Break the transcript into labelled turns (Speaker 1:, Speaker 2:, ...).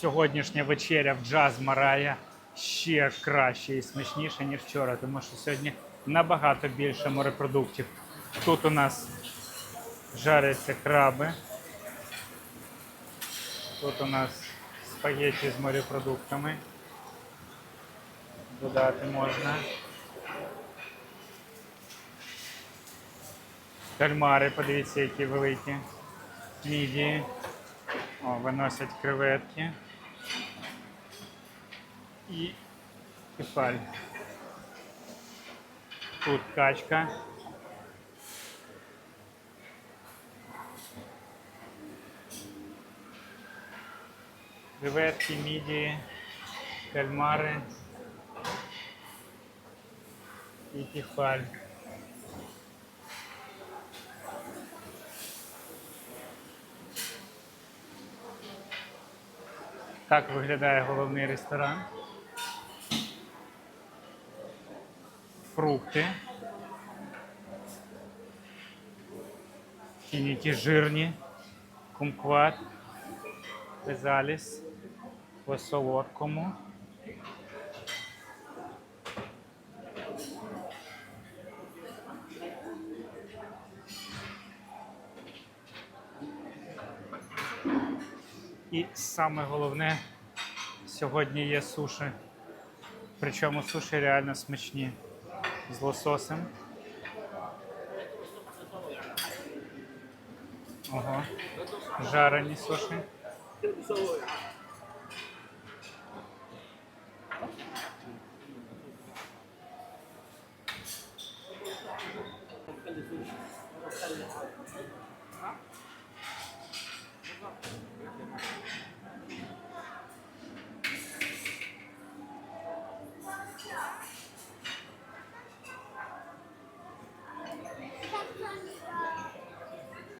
Speaker 1: сьогоднішня вечеря в джаз Марая ще краще і смачніше, ніж вчора, тому що сьогодні набагато більше морепродуктів. Тут у нас жаряться краби. Тут у нас спагетті з морепродуктами. Додати можна. Кальмари, подивіться, які великі. Мідії. О, виносять креветки. І кефаль. Тут качка. Креветки, мідії, кальмари і кефаль. Так виглядає головний ресторан. Фрукти. Фініки жирні, кумкват, безаліс, по солодкому. І саме головне, сьогодні є суші. Причому суші реально смачні. З лососем. Ого. Жарені суші.